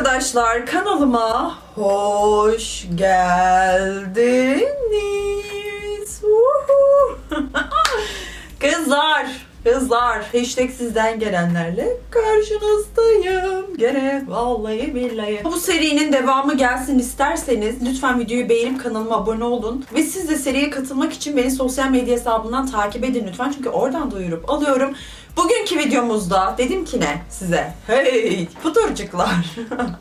arkadaşlar kanalıma hoş geldiniz. Kızlar, kızlar hashtag sizden gelenlerle karşınızdayım. Gene vallahi billahi. Bu serinin devamı gelsin isterseniz lütfen videoyu beğenip kanalıma abone olun. Ve siz de seriye katılmak için beni sosyal medya hesabından takip edin lütfen. Çünkü oradan duyurup alıyorum. Bugünkü videomuzda dedim ki ne size? Hey puturcuklar.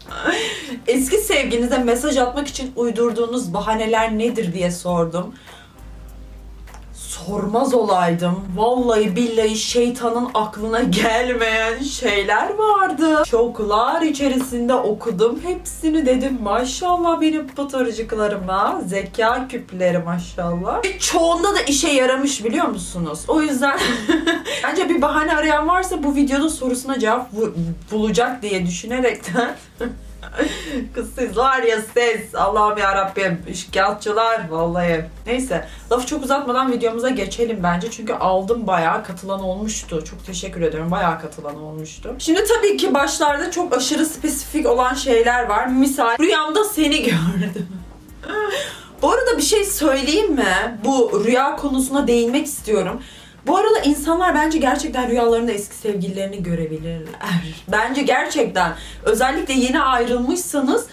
Eski sevginize mesaj atmak için uydurduğunuz bahaneler nedir diye sordum. Sormaz olaydım. Vallahi billahi şeytanın aklına gelmeyen şeyler vardı. Çoklar içerisinde okudum. Hepsini dedim maşallah benim pıtırcıklarıma. Zeka küpleri maşallah. Ve çoğunda da işe yaramış biliyor musunuz? O yüzden bence bir bahane arayan varsa bu videoda sorusuna cevap bu- bulacak diye düşünerekten Kız siz var ya siz Allah'ım ya Rabbim şikayetçiler vallahi. Neyse lafı çok uzatmadan videomuza geçelim bence çünkü aldım bayağı katılan olmuştu. Çok teşekkür ederim bayağı katılan olmuştu. Şimdi tabii ki başlarda çok aşırı spesifik olan şeyler var. Misal rüyamda seni gördüm. Bu arada bir şey söyleyeyim mi? Bu rüya konusuna değinmek istiyorum. Bu arada insanlar bence gerçekten rüyalarında eski sevgililerini görebilirler. Bence gerçekten. Özellikle yeni ayrılmışsanız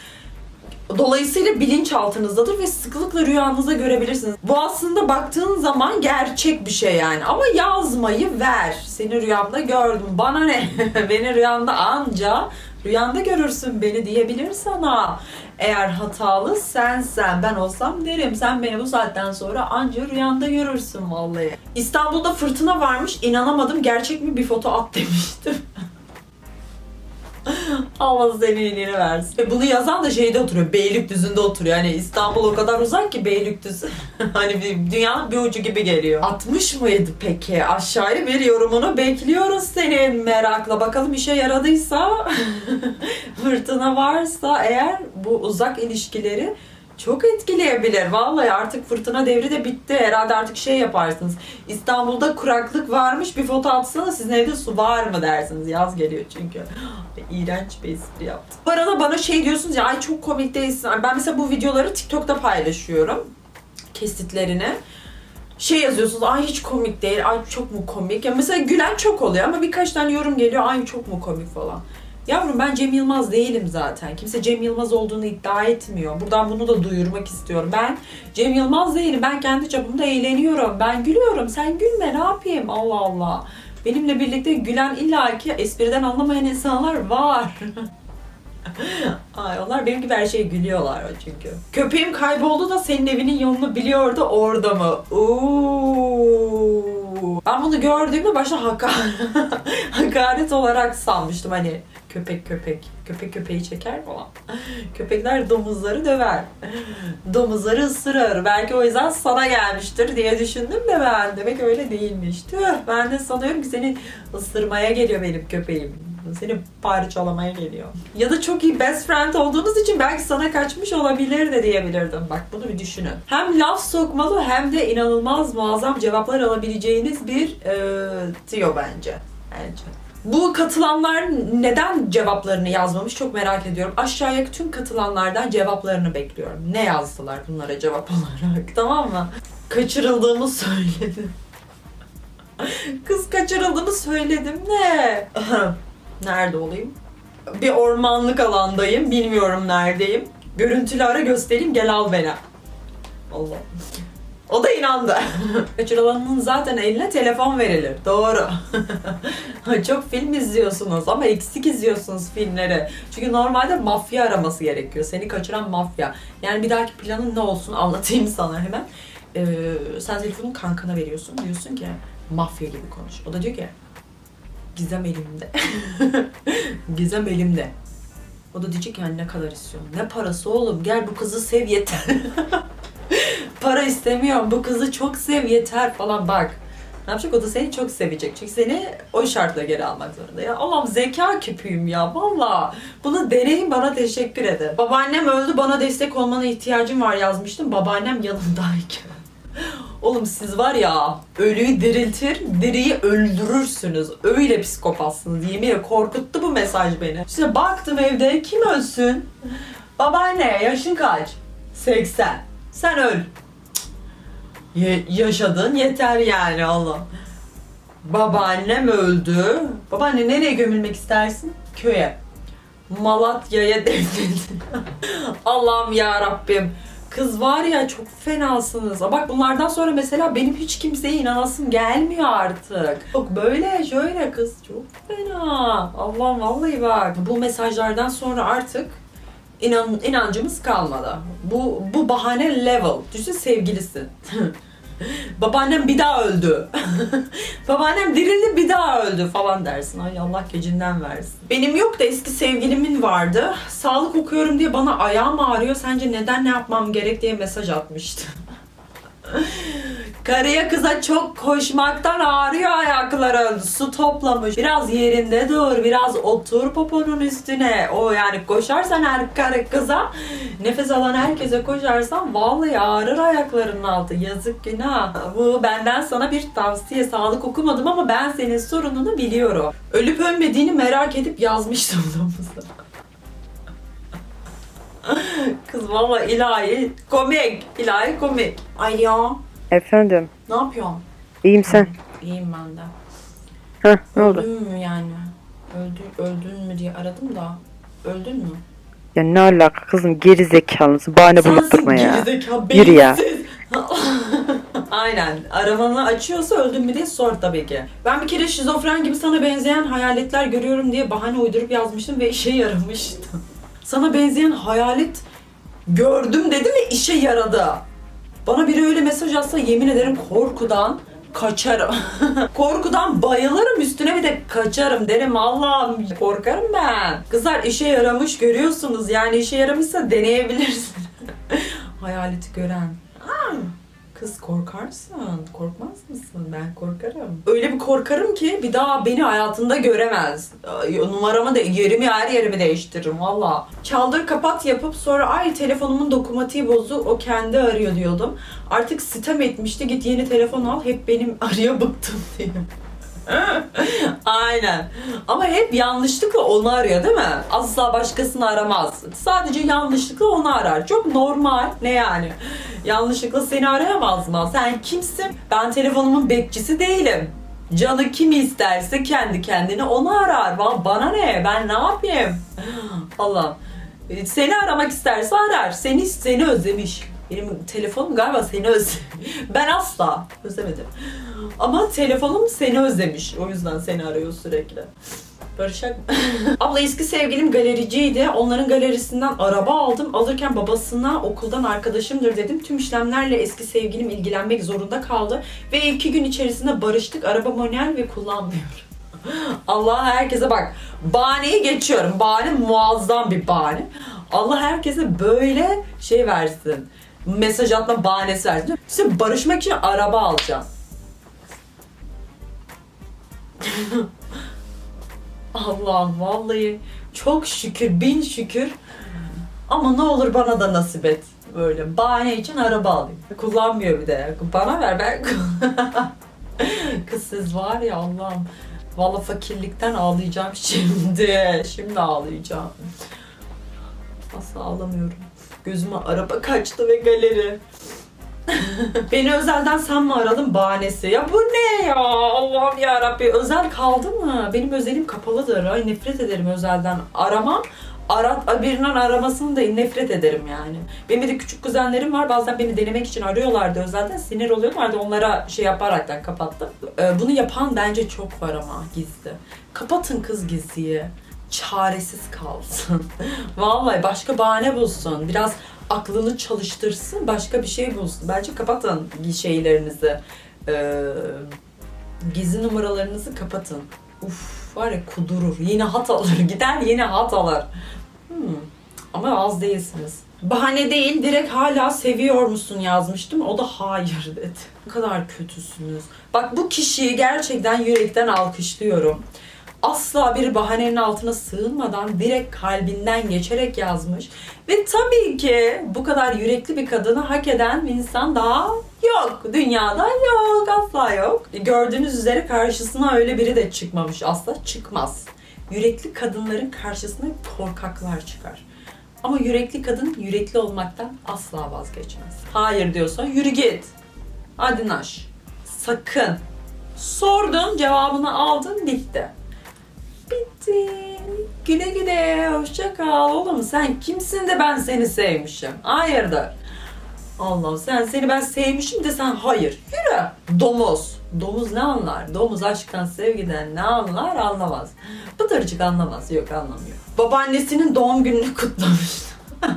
dolayısıyla bilinçaltınızdadır ve sıklıkla rüyanızda görebilirsiniz. Bu aslında baktığın zaman gerçek bir şey yani. Ama yazmayı ver. Seni rüyamda gördüm. Bana ne? Beni rüyanda anca rüyanda görürsün beni diyebilir sana. Eğer hatalı sensen ben olsam derim. Sen beni bu saatten sonra anca rüyanda görürsün vallahi. İstanbul'da fırtına varmış. inanamadım. Gerçek mi bir foto at demiştim. Allah senin iyiliğini versin. Ve bunu yazan da şeyde oturuyor. Beylikdüzü'nde oturuyor. Yani İstanbul o kadar uzak ki Beylikdüzü. hani bir, dünyanın bir ucu gibi geliyor. 60 mıydı peki? Aşağıya bir yorumunu bekliyoruz senin merakla. Bakalım işe yaradıysa fırtına varsa eğer bu uzak ilişkileri çok etkileyebilir. Vallahi artık fırtına devri de bitti. Herhalde artık şey yaparsınız. İstanbul'da kuraklık varmış bir foto atsana sizin evde su var mı dersiniz. Yaz geliyor çünkü. İğrenç bir espri yaptım. Bu arada bana şey diyorsunuz ya ay çok komik değilsin. Ben mesela bu videoları TikTok'ta paylaşıyorum. Kesitlerini şey yazıyorsunuz ay hiç komik değil ay çok mu komik ya mesela gülen çok oluyor ama birkaç tane yorum geliyor ay çok mu komik falan yavrum ben Cem Yılmaz değilim zaten. Kimse Cem Yılmaz olduğunu iddia etmiyor. Buradan bunu da duyurmak istiyorum. Ben Cem Yılmaz değilim. Ben kendi çapımda eğleniyorum. Ben gülüyorum. Sen gülme. Ne yapayım? Allah Allah. Benimle birlikte gülen illaki espriden anlamayan insanlar var. Ay onlar benim gibi her şeye gülüyorlar çünkü. Köpeğim kayboldu da senin evinin yolunu biliyordu orada mı? Oo. Ben bunu gördüğümde başta haka hakaret olarak sanmıştım. Hani köpek köpek köpek köpeği çeker falan. Köpekler domuzları döver. Domuzları ısırır. Belki o yüzden sana gelmiştir diye düşündüm de ben. Demek öyle değilmiş. Tüh ben de sanıyorum ki seni ısırmaya geliyor benim köpeğim. Seni parçalamaya geliyor. Ya da çok iyi best friend olduğunuz için belki sana kaçmış olabilir de diyebilirdim. Bak bunu bir düşünün. Hem laf sokmalı hem de inanılmaz muazzam cevaplar alabileceğiniz bir e, tüyo bence. Bence. Bu katılanlar neden cevaplarını yazmamış çok merak ediyorum. Aşağıya tüm katılanlardan cevaplarını bekliyorum. Ne yazdılar bunlara cevap olarak tamam mı? Kaçırıldığımı söyledim. Kız kaçırıldığımı söyledim ne? Nerede olayım? Bir ormanlık alandayım. Bilmiyorum neredeyim. Görüntülü ara göstereyim gel al beni. Allah. O da inandı. Kaçırılanın zaten eline telefon verilir. Doğru. Çok film izliyorsunuz ama eksik izliyorsunuz filmleri. Çünkü normalde mafya araması gerekiyor. Seni kaçıran mafya. Yani bir dahaki planın ne olsun anlatayım sana hemen. Ee, sen telefonu kankana veriyorsun. Diyorsun ki mafya gibi konuş. O da diyor ki Gizem elimde. Gizem elimde. O da diyecek yani ne kadar istiyorsun? Ne parası oğlum? Gel bu kızı sev yeter. Para istemiyorum. Bu kızı çok sev yeter falan bak. Ne yapacak? O da seni çok sevecek. Çünkü seni o şartla geri almak zorunda. Ya Allah'ım zeka küpüyüm ya. Valla. Bunu deneyin bana teşekkür edin. Babaannem öldü bana destek olmana ihtiyacım var yazmıştım. Babaannem yanımdayken. Oğlum siz var ya ölüyü diriltir, diriyi öldürürsünüz. Öyle psikopatsınız. Yemin ederim korkuttu bu mesaj beni. İşte baktım evde kim ölsün? Babaanne yaşın kaç? 80. Sen öl. Ye- yaşadın yeter yani Allah. Babaannem öldü. Babaanne nereye gömülmek istersin? Köye. Malatya'ya defnedin. Allah'ım ya Rabbim. Kız var ya çok fenasınız. Bak bunlardan sonra mesela benim hiç kimseye inanasım gelmiyor artık. Yok böyle şöyle kız çok fena. Allah'ım vallahi bak. Bu mesajlardan sonra artık inan, inancımız kalmadı. Bu bu bahane level. Düşün sevgilisin. Babaannem bir daha öldü. Babaannem dirildi bir daha öldü falan dersin. Ay Allah gecinden versin. Benim yok da eski sevgilimin vardı. Sağlık okuyorum diye bana ayağım ağrıyor. Sence neden ne yapmam gerek diye mesaj atmıştı. Karıya kıza çok koşmaktan ağrıyor ayakları. Su toplamış. Biraz yerinde dur. Biraz otur poponun üstüne. O yani koşarsan her karı kıza nefes alan herkese koşarsan vallahi ağrır ayaklarının altı. Yazık günah. Bu benden sana bir tavsiye. Sağlık okumadım ama ben senin sorununu biliyorum. Ölüp ölmediğini merak edip yazmıştım. Kız valla ilahi komik. ilahi komik. Ay ya. Efendim. Ne yapıyorsun? İyiyim sen. İyiyim ben de. Heh ne oldu? Öldün mü yani? Öldü, öldün mü diye aradım da. Öldün mü? Ya ne alaka kızım geri zekalısın. Bahane bulup durma ya. gerizekalı, Yürü ya. beyinsiz. Aynen. Arabanı açıyorsa öldün mü diye sor tabii ki. Ben bir kere şizofren gibi sana benzeyen hayaletler görüyorum diye bahane uydurup yazmıştım ve işe yaramıştı. Sana benzeyen hayalet gördüm dedim ve işe yaradı. Bana biri öyle mesaj atsa yemin ederim korkudan kaçarım. korkudan bayılırım üstüne bir de kaçarım derim Allah'ım korkarım ben. Kızlar işe yaramış görüyorsunuz yani işe yaramışsa deneyebilirsin. Hayaleti gören. Kız korkarsın. Korkmaz mısın? Ben korkarım. Öyle bir korkarım ki bir daha beni hayatında göremez. Numaramı da yerimi her yerimi değiştiririm valla. Çaldır kapat yapıp sonra ay telefonumun dokumatiği bozdu o kendi arıyor diyordum. Artık sitem etmişti git yeni telefon al hep benim arıyor bıktım diye. Aynen. Ama hep yanlışlıkla onu arıyor değil mi? Asla başkasını aramaz. Sadece yanlışlıkla onu arar. Çok normal. Ne yani? Yanlışlıkla seni arayamaz mı? Sen kimsin? Ben telefonumun bekçisi değilim. Canı kimi isterse kendi kendine onu arar. Ba- Bana ne? Ben ne yapayım? Allah. Seni aramak isterse arar. Seni seni özlemiş. Benim telefonum galiba seni özlemiş. Ben asla özlemedim. Ama telefonum seni özlemiş. O yüzden seni arıyor sürekli. Barışak Abla eski sevgilim galericiydi. Onların galerisinden araba aldım. Alırken babasına okuldan arkadaşımdır dedim. Tüm işlemlerle eski sevgilim ilgilenmek zorunda kaldı. Ve iki gün içerisinde barıştık. Araba manuel ve kullanmıyorum. Allah herkese bak. Bahaneyi geçiyorum. Bahane muazzam bir bahane. Allah herkese böyle şey versin. Mesaj atma bahanesi versin. İşte barışmak için araba alacağım. Allah'ım vallahi çok şükür bin şükür ama ne olur bana da nasip et böyle bahane için araba alayım. Kullanmıyor bir de. Bana ver ben Kız siz var ya Allah'ım. Vallahi fakirlikten ağlayacağım şimdi. Şimdi ağlayacağım. Asla ağlamıyorum. Gözüme araba kaçtı ve galeri. Beni özelden sen mi aradın bahanesi? Ya bu ne ya? Allah'ım ya Rabbi. Özel kaldı mı? Benim özelim kapalıdır. Ay nefret ederim özelden. Aramam. Arat, birinin aramasını da nefret ederim yani. Benim de küçük kuzenlerim var. Bazen beni denemek için arıyorlardı özelden. Sinir oluyorlardı. Onlara şey yaparaktan kapattım. Ee, bunu yapan bence çok var ama gizli. Kapatın kız gizliyi. Çaresiz kalsın. Vallahi başka bahane bulsun. Biraz aklını çalıştırsın. Başka bir şey bulsun. Bence kapatın şeylerinizi. Ee, gizli numaralarınızı kapatın. Uf var ya kudurur. Yine hat alır. Gider yine hat alır. Hmm. Ama az değilsiniz. Bahane değil, direkt hala seviyor musun yazmıştım. O da hayır dedi. Ne kadar kötüsünüz. Bak bu kişiyi gerçekten yürekten alkışlıyorum. Asla bir bahanenin altına sığınmadan direkt kalbinden geçerek yazmış. Ve tabii ki bu kadar yürekli bir kadını hak eden bir insan daha yok. Dünyada yok, asla yok. Gördüğünüz üzere karşısına öyle biri de çıkmamış. Asla çıkmaz. Yürekli kadınların karşısına korkaklar çıkar. Ama yürekli kadın yürekli olmaktan asla vazgeçmez. Hayır diyorsa yürü git. Hadi naş. Sakın. Sordun, cevabını aldın, bitti. Bitti. Güle güle, hoşça kal. Oğlum sen kimsin de ben seni sevmişim? Hayırdır? Allah'ım sen seni ben sevmişim de sen hayır. Yürü. Domuz. Domuz ne anlar? Domuz aşktan sevgiden ne anlar anlamaz. Bıtırcık anlamaz. Yok anlamıyor. Babaannesinin doğum gününü kutlamış.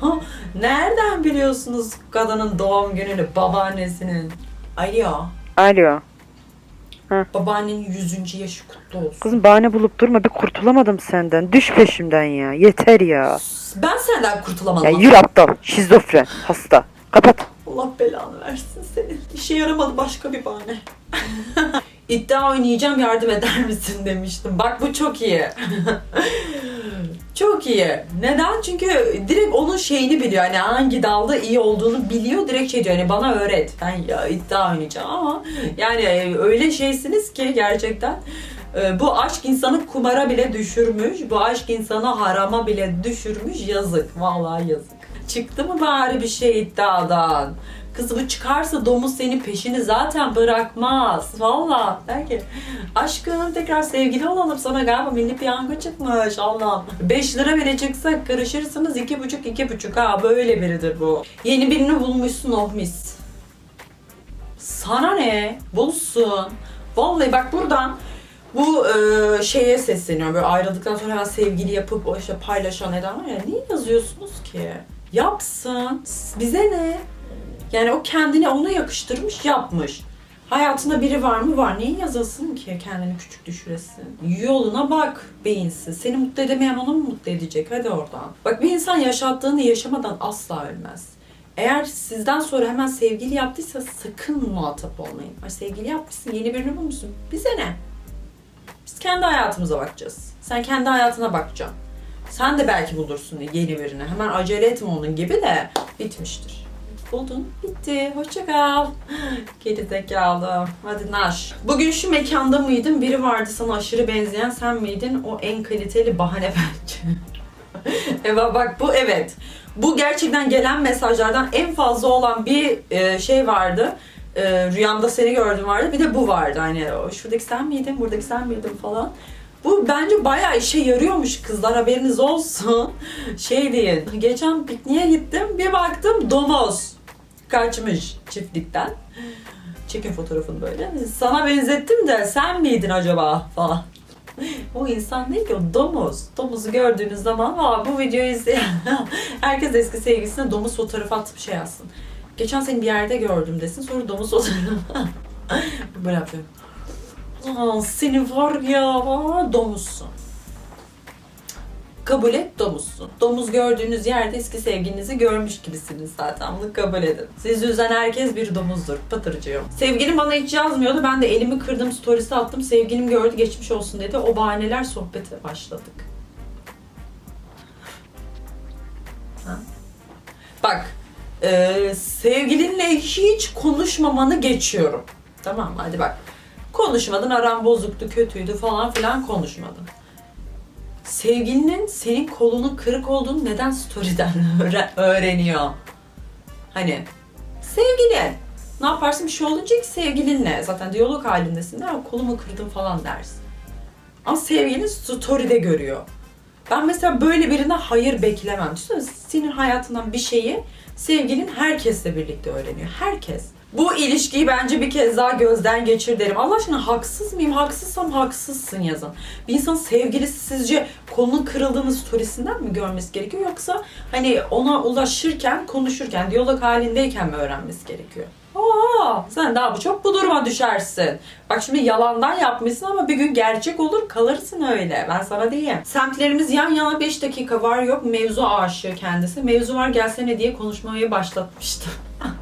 Ha, Nereden biliyorsunuz kadının doğum gününü babaannesinin? Alo. Alo. Babaannenin 100. yaşı kutlu olsun. Kızım bahane bulup durma bir kurtulamadım senden. Düş peşimden ya. Yeter ya. Ben senden kurtulamadım. Ya yürü aptal. Şizofren. Hasta. Kapat. Allah belanı versin senin. İşe yaramadı başka bir bahane. İddia oynayacağım yardım eder misin demiştim. Bak bu çok iyi. çok iyi. Neden? Çünkü direkt onun şeyini biliyor. Hani hangi dalda iyi olduğunu biliyor. Direkt şey diyor. Hani bana öğret. Ben ya iddia oynayacağım ama yani öyle şeysiniz ki gerçekten e, bu aşk insanı kumara bile düşürmüş. Bu aşk insanı harama bile düşürmüş. Yazık. Vallahi yazık. Çıktı mı bari bir şey iddiadan? Kız bu çıkarsa domuz senin peşini zaten bırakmaz. Valla der ki aşkım tekrar sevgili olalım sana galiba milli piyango çıkmış Allah'ım. 5 lira bile çıksa karışırsınız iki buçuk iki buçuk ha böyle biridir bu. Yeni birini bulmuşsun oh mis. Sana ne? Bulsun. Vallahi bak buradan bu e, şeye sesleniyorum. Böyle ayrıldıktan sonra hemen sevgili yapıp o işte paylaşan eden var ya. Niye yazıyorsunuz ki? Yapsın. Bize ne? Yani o kendini ona yakıştırmış yapmış. Hayatında biri var mı? Var. Niye yazasın ki kendini küçük düşüresin? Yoluna bak beyinsiz. Seni mutlu edemeyen onu mu mutlu edecek? Hadi oradan. Bak bir insan yaşattığını yaşamadan asla ölmez. Eğer sizden sonra hemen sevgili yaptıysa sakın muhatap olmayın. Ay sevgili yapmışsın, yeni birini bulmuşsun. Bize ne? Biz kendi hayatımıza bakacağız. Sen kendi hayatına bakacaksın. Sen de belki bulursun yeni birini. Hemen acele etme onun gibi de bitmiştir. Buldun, bitti. Hoşça kal. Geri zekalı. Hadi naş. Bugün şu mekanda mıydın? Biri vardı sana aşırı benzeyen sen miydin? O en kaliteli bahane bence. evet bak bu evet. Bu gerçekten gelen mesajlardan en fazla olan bir e, şey vardı. E, rüyamda seni gördüm vardı. Bir de bu vardı. Hani şuradaki sen miydin, buradaki sen miydin falan. Bu bence bayağı işe yarıyormuş kızlar haberiniz olsun. Şey deyin. Geçen pikniğe gittim bir baktım domuz kaçmış çiftlikten. Çekin fotoğrafını böyle. Sana benzettim de sen miydin acaba falan. O insan değil ki o domuz. Domuzu gördüğünüz zaman Aa, bu videoyu izleyen herkes eski sevgilisine domuz fotoğrafı atıp şey yazsın. Geçen seni bir yerde gördüm desin sonra domuz fotoğrafı. Böyle yapıyorum. Aa, seni var ya domuzsun. Kabul et domuzsun. Domuz gördüğünüz yerde eski sevgilinizi görmüş gibisiniz zaten. Bunu kabul edin. Sizi üzen herkes bir domuzdur. Patırcığım. Sevgilim bana hiç yazmıyordu. Ben de elimi kırdım, storiesi attım. Sevgilim gördü, geçmiş olsun dedi. O bahaneler sohbete başladık. Ha? Bak, e, sevgilinle hiç konuşmamanı geçiyorum. Tamam? Hadi bak. Konuşmadın, aran bozuktu, kötüydü falan filan konuşmadın. Sevgilinin senin kolunun kırık olduğunu neden story'den öğre- öğreniyor? Hani sevgilin. Ne yaparsın bir şey olunca ki sevgilinle. Zaten diyalog halindesin. Ya kolumu kırdım falan dersin. Ama sevgilin story'de görüyor. Ben mesela böyle birine hayır beklemem. Düşünsene senin hayatından bir şeyi sevgilin herkesle birlikte öğreniyor. Herkes. Bu ilişkiyi bence bir kez daha gözden geçir derim. Allah aşkına haksız mıyım? Haksızsam haksızsın yazın. Bir insan sevgilisi sizce kolunun kırıldığını storiesinden mi görmesi gerekiyor? Yoksa hani ona ulaşırken, konuşurken, diyalog halindeyken mi öğrenmesi gerekiyor? Aa, sen daha bu çok bu duruma düşersin. Bak şimdi yalandan yapmışsın ama bir gün gerçek olur kalırsın öyle. Ben sana diyeyim. Semtlerimiz yan yana 5 dakika var yok mevzu aşığı kendisi. Mevzu var gelsene diye konuşmayı başlatmıştı.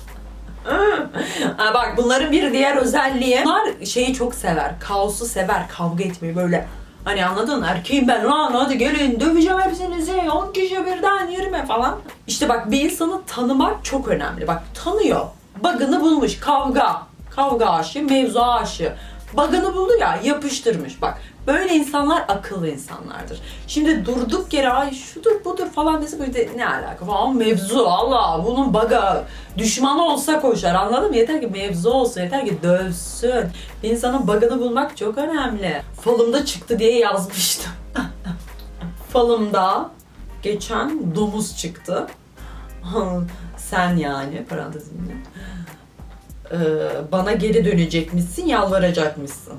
Ha bak bunların bir diğer özelliği bunlar şeyi çok sever. Kaosu sever. Kavga etmeyi böyle. Hani anladın erkeğim ben lan hadi gelin döveceğim hepsinizi 10 kişi birden 20 falan. İşte bak bir insanı tanımak çok önemli. Bak tanıyor. Bug'ını bulmuş kavga. Kavga aşı, mevzu aşı. Bug'ını buldu ya yapıştırmış bak. Böyle insanlar akıllı insanlardır. Şimdi durduk yere ay şudur budur falan dese böyle ne alaka falan mevzu Allah bunun baga düşmanı olsa koşar anladın mı? Yeter ki mevzu olsun yeter ki dövsün. Bir insanın bug'ını bulmak çok önemli. Falımda çıktı diye yazmıştım. Falımda geçen domuz çıktı. Sen yani parantezinde. Ee, bana geri dönecekmişsin, yalvaracakmışsın.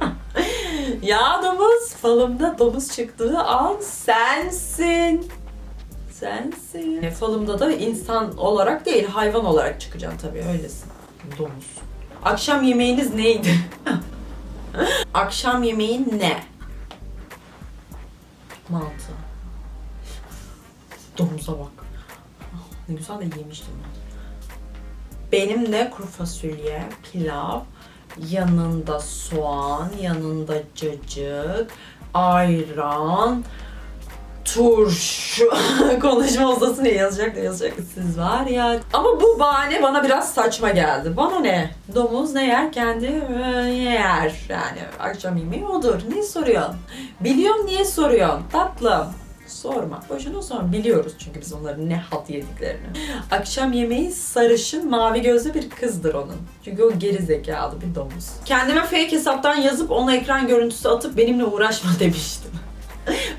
ya domuz, falımda domuz çıktığı an sensin. Sensin. E, falımda da insan olarak değil, hayvan olarak çıkacaksın tabii, öylesin. Domuz. Akşam yemeğiniz neydi? Akşam yemeğin ne? Mantı. Domuza bak. Ne güzel de yemiştim ben. Benim de kuru fasulye, pilav, yanında soğan, yanında cacık, ayran, turşu. Konuşma ustası ne yazacak ne yazacak siz var ya. Ama bu bahane bana biraz saçma geldi. Bana ne? Domuz ne yer kendi e, yer. Yani akşam yemeği odur. Ne soruyorsun? Biliyorum niye soruyorsun? Tatlım. Sorma. Boşuna sorma. Biliyoruz çünkü biz onların ne halt yediklerini. Akşam yemeği sarışın mavi gözlü bir kızdır onun. Çünkü o geri zekalı bir domuz. Kendime fake hesaptan yazıp ona ekran görüntüsü atıp benimle uğraşma demiştim.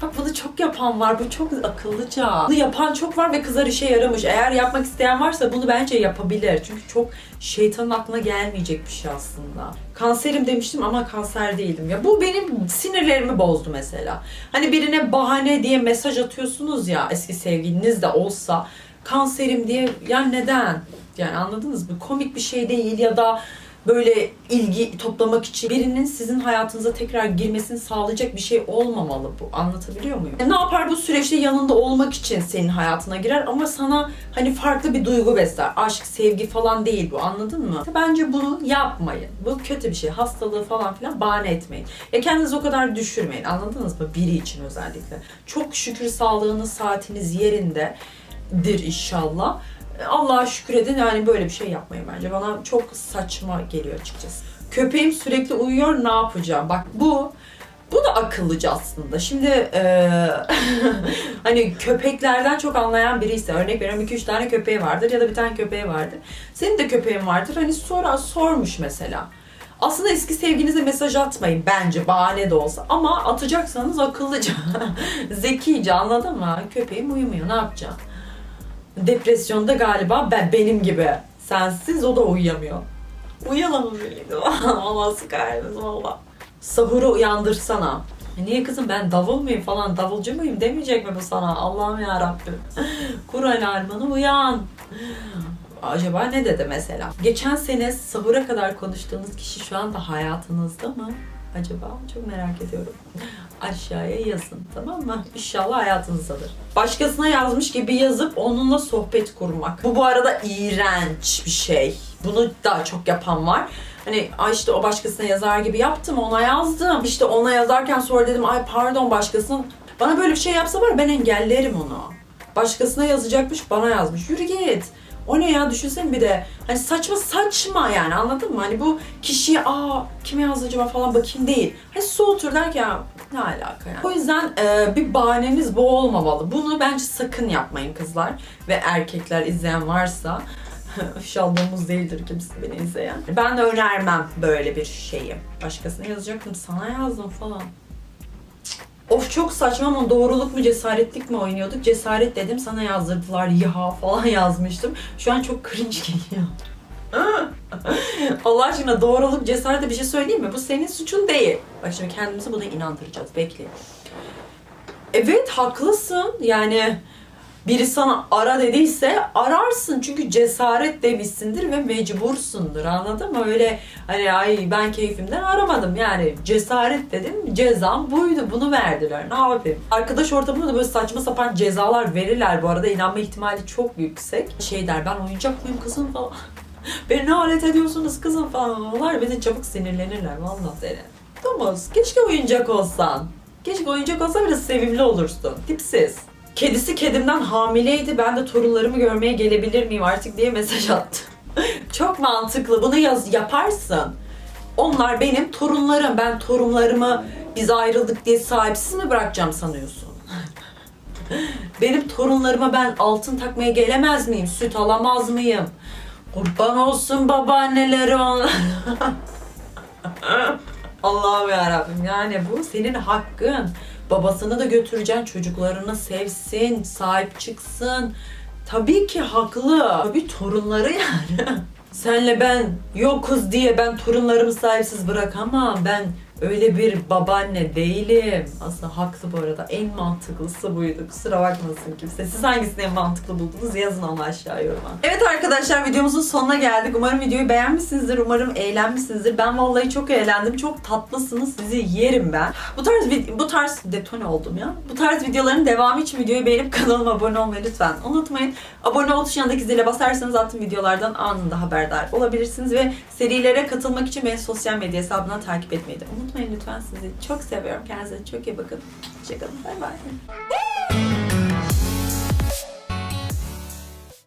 Bak bunu çok yapan var. Bu çok akıllıca. Bunu yapan çok var ve kızlar işe yaramış. Eğer yapmak isteyen varsa bunu bence yapabilir. Çünkü çok şeytanın aklına gelmeyecek bir şey aslında. Kanserim demiştim ama kanser değildim. Ya bu benim sinirlerimi bozdu mesela. Hani birine bahane diye mesaj atıyorsunuz ya eski sevgiliniz de olsa kanserim diye ya neden? Yani anladınız mı? Komik bir şey değil ya da böyle ilgi toplamak için birinin sizin hayatınıza tekrar girmesini sağlayacak bir şey olmamalı bu. Anlatabiliyor muyum? Ne yapar bu süreçte yanında olmak için senin hayatına girer ama sana hani farklı bir duygu besler. Aşk, sevgi falan değil bu anladın mı? Bence bunu yapmayın. Bu kötü bir şey. Hastalığı falan filan bahane etmeyin. Ya kendinizi o kadar düşürmeyin. Anladınız mı? Biri için özellikle. Çok şükür sağlığınız, saatiniz yerindedir inşallah. Allah'a şükür edin yani böyle bir şey yapmayın bence. Bana çok saçma geliyor açıkçası. Köpeğim sürekli uyuyor ne yapacağım? Bak bu bu da akıllıca aslında. Şimdi eee, hani köpeklerden çok anlayan biri ise örnek veriyorum 2-3 tane köpeği vardır ya da bir tane köpeği vardır. Senin de köpeğin vardır. Hani sonra sormuş mesela. Aslında eski sevginize mesaj atmayın bence bahane de olsa. Ama atacaksanız akıllıca, zekice anladın mı? Köpeğim uyumuyor ne yapacağım? Depresyonda galiba ben benim gibi. Sensiz o da uyuyamıyor. Uyuyamamalıydı. Allah sıkarız valla. Sahuru uyandırsana. Niye kızım ben davul muyum falan davulcu muyum demeyecek mi bu sana? Allah'ım ya Rabbim. Kur alarmını uyan. Acaba ne dedi mesela? Geçen sene sahura kadar konuştuğunuz kişi şu anda hayatınızda mı? Acaba çok merak ediyorum. Aşağıya yazın tamam mı? İnşallah hayatınızdadır. Başkasına yazmış gibi yazıp onunla sohbet kurmak. Bu bu arada iğrenç bir şey. Bunu daha çok yapan var. Hani ay işte o başkasına yazar gibi yaptım ona yazdım. İşte ona yazarken sonra dedim ay pardon başkasına. Bana böyle bir şey yapsa var ben engellerim onu. Başkasına yazacakmış bana yazmış. Yürü git. O ne ya düşünsene bir de hani saçma saçma yani anladın mı? Hani bu kişiye aa kime yazdı acaba falan bakayım değil. Hani soğutur derken ne alaka yani. O yüzden e, bir bahaneniz bu olmamalı. Bunu bence sakın yapmayın kızlar ve erkekler izleyen varsa. İnşallah değildir kimse beni izleyen. Ben de önermem böyle bir şeyi. Başkasına yazacaktım sana yazdım falan. Of çok saçma ama doğruluk mu cesaretlik mi oynuyorduk? Cesaret dedim sana yazdırdılar ya falan yazmıştım. Şu an çok cringe geliyor. Allah aşkına doğruluk cesarete bir şey söyleyeyim mi? Bu senin suçun değil. Bak şimdi kendimizi buna inandıracağız. Bekleyin. Evet haklısın. Yani biri sana ara dediyse ararsın çünkü cesaret demişsindir ve mecbursundur anladın mı? Öyle hani ay ben keyfimden aramadım yani cesaret dedim cezam buydu bunu verdiler ne yapayım? Arkadaş ortamında da böyle saçma sapan cezalar verirler bu arada inanma ihtimali çok yüksek. Şey der ben oyuncak mıyım kızım falan. Beni ne alet ediyorsunuz kızım falan. Onlar beni çabuk sinirlenirler vallahi seni. Domuz keşke oyuncak olsan. Keşke oyuncak olsa biraz sevimli olursun. Tipsiz. Kedisi kedimden hamileydi. Ben de torunlarımı görmeye gelebilir miyim artık diye mesaj attı. Çok mantıklı. Bunu yaz yaparsın. Onlar benim torunlarım. Ben torunlarımı biz ayrıldık diye sahipsiz mi bırakacağım sanıyorsun? Benim torunlarıma ben altın takmaya gelemez miyim? Süt alamaz mıyım? Kurban olsun babaanneleri onlar. Allah'ım yarabbim yani bu senin hakkın. Babasını da götüreceksin, çocuklarını sevsin, sahip çıksın. Tabii ki haklı. Tabii torunları yani. Senle ben yokuz diye ben torunlarımı sahipsiz bırakamam. Ben öyle bir babaanne değilim. Aslında haklı bu arada. En mantıklısı buydu. Kusura bakmasın kimse. Siz hangisini en mantıklı buldunuz? Yazın ama aşağı yoruma. Evet arkadaşlar videomuzun sonuna geldik. Umarım videoyu beğenmişsinizdir. Umarım eğlenmişsinizdir. Ben vallahi çok eğlendim. Çok tatlısınız. Sizi yerim ben. Bu tarz bu tarz detone oldum ya. Bu tarz videoların devamı için videoyu beğenip kanalıma abone olmayı lütfen unutmayın. Abone ol tuşuna yanındaki zile basarsanız attığım videolardan anında haberdar olabilirsiniz ve serilere katılmak için beni sosyal medya hesabından takip etmeyi de unutmayın lütfen. Sizi çok seviyorum. Kendinize çok iyi bakın. Hoşçakalın. Bay bay.